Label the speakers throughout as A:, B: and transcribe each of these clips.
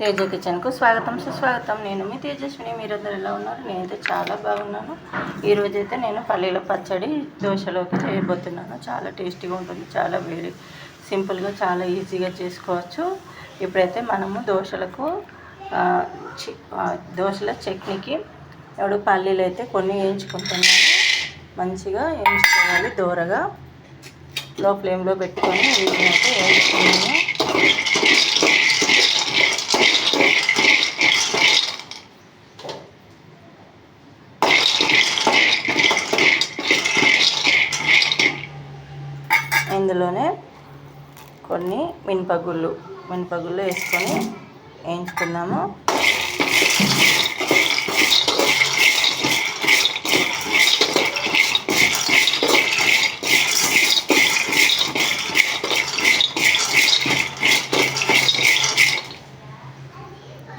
A: తేజ కిచెన్కు స్వాగతం. సుస్వాగతం. నేను మీ తేజస్విని. మీరందరూ ఎలా ఉన్నారు? నేనైతే చాలా బాగున్నాను. ఈరోజు అయితే నేను పల్లీల పచ్చడి దోశలోకి చేయబోతున్నాను. చాలా టేస్టీగా ఉంటుంది. చాలా వేడి సింపుల్గా చాలా ఈజీగా చేసుకోవచ్చు. ఇప్పుడైతే మనము దోశలకు చి- దోశల చట్నీకి ఇప్పుడు పల్లీలు అయితే కొన్ని వేయించుకుంటున్నాను మంచిగా వేయించుకోవాలి. దూరగా లో ఫ్లేమ్లో పెట్టుకొని వీటిని అయితే వేయించుకున్నాను ఇందులోనే కొన్ని మినపగుళ్ళు మినపగుళ్ళు వేసుకొని వేయించుకుందాము.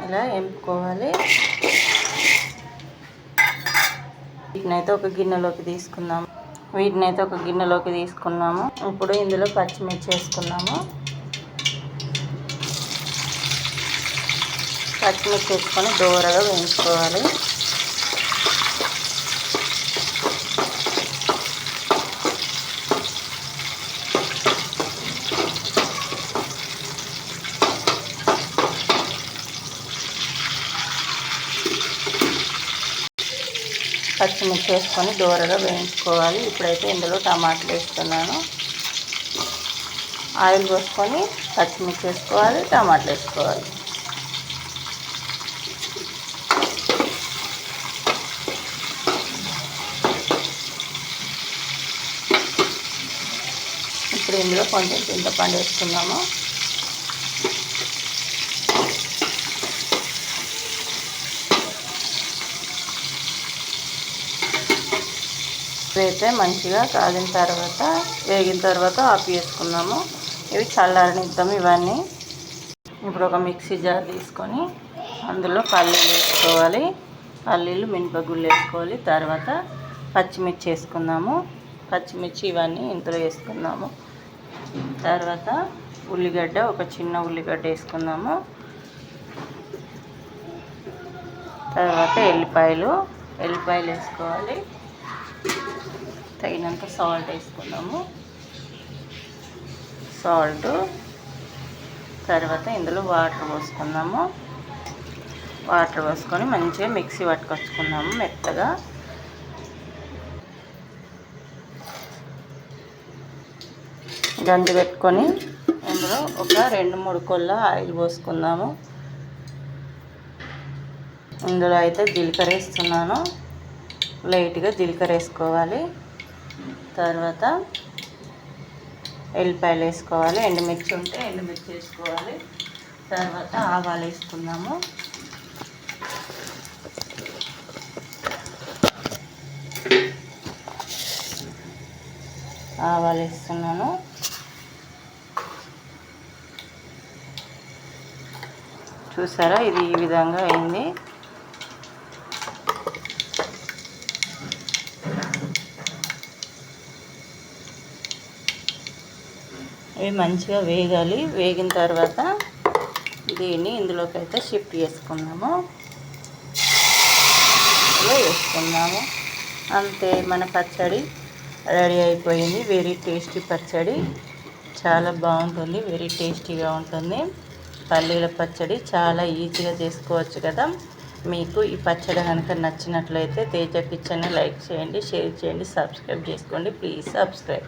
A: ఇలా ఎంపుకోవాలి వీటినైతే ఒక గిన్నెలోకి వీటిని అయితే ఒక గిన్నెలోకి తీసుకున్నాము. ఇప్పుడు ఇందులో పచ్చిమిర్చి వేసుకున్నాము. పచ్చిమిర్చి వేసుకొని దూరగా వేయించుకోవాలి. పచ్చిమిర్చి వేసుకొని దూరగా వేయించుకోవాలి. ఇప్పుడైతే ఇందులో టమాటాలు వేస్తున్నాను. ఆయిల్ పోసుకొని పచ్చిమిర్చి వేసుకోవాలి టమాటాలు వేసుకోవాలి. ఇప్పుడు ఇందులో కొంచెం చింతపండు వేసుకుందాము. ఇవైతే మంచిగా కాగిన తర్వాత వేగిన తర్వాత ఆఫ్ ఇవి చల్లారనిద్దాం ఇవన్నీ. ఇప్పుడు ఒక మిక్సీ జార్ తీసుకొని అందులో పల్లీలు వేసుకోవాలి. పల్లీలు మినపగుళ్ళు వేసుకోవాలి. తర్వాత పచ్చిమిర్చి వేసుకుందాము. పచ్చిమిర్చి ఇవన్నీ ఇందులో వేసుకుందాము. తర్వాత ఉల్లిగడ్డ ఒక చిన్న ఉల్లిగడ్డ వేసుకుందాము. తర్వాత ఎల్లిపాయలు ఎల్లిపాయలు వేసుకోవాలి. తగినంత సాల్ట్ వేసుకుందాము. సాల్ట్ తర్వాత ఇందులో వాటర్ పోసుకుందాము. వాటర్ పోసుకొని మంచిగా మిక్సీ పట్టుకొచ్చుకుందాము మెత్తగా. గంజి పెట్టుకొని ఇందులో ఒక రెండు మూడు కొల్ల ఆయిల్ పోసుకుందాము. ఇందులో అయితే జీలకర్ర వేస్తున్నాను. లైట్గా జీలకర్ర వేసుకోవాలి. తర్వాత ఎల్లిపాయలు వేసుకోవాలి ఎండుమిర్చి ఉంటే ఎండుమిర్చి వేసుకోవాలి. తర్వాత ఆవాలు వేసుకుందాము. ఆవాలు వేస్తున్నాను. చూసారా? ఇది ఈ విధంగా అయింది. ఇవి మంచిగా వేగాలి. వేగిన తర్వాత దీన్ని ఇందులోకి అయితే షిఫ్ట్ చేసుకున్నాము వేసుకున్నాము అంతే మన పచ్చడి రెడీ అయిపోయింది. వెరీ టేస్టీ పచ్చడి. చాలా బాగుంటుంది. వెరీ టేస్టీగా ఉంటుంది. పల్లీల పచ్చడి చాలా ఈజీగా చేసుకోవచ్చు కదా. మీకు ఈ పచ్చడి కనుక నచ్చినట్లయితే తేజ కిచెన్ని లైక్ చేయండి షేర్ చేయండి సబ్స్క్రైబ్ చేసుకోండి. Please subscribe.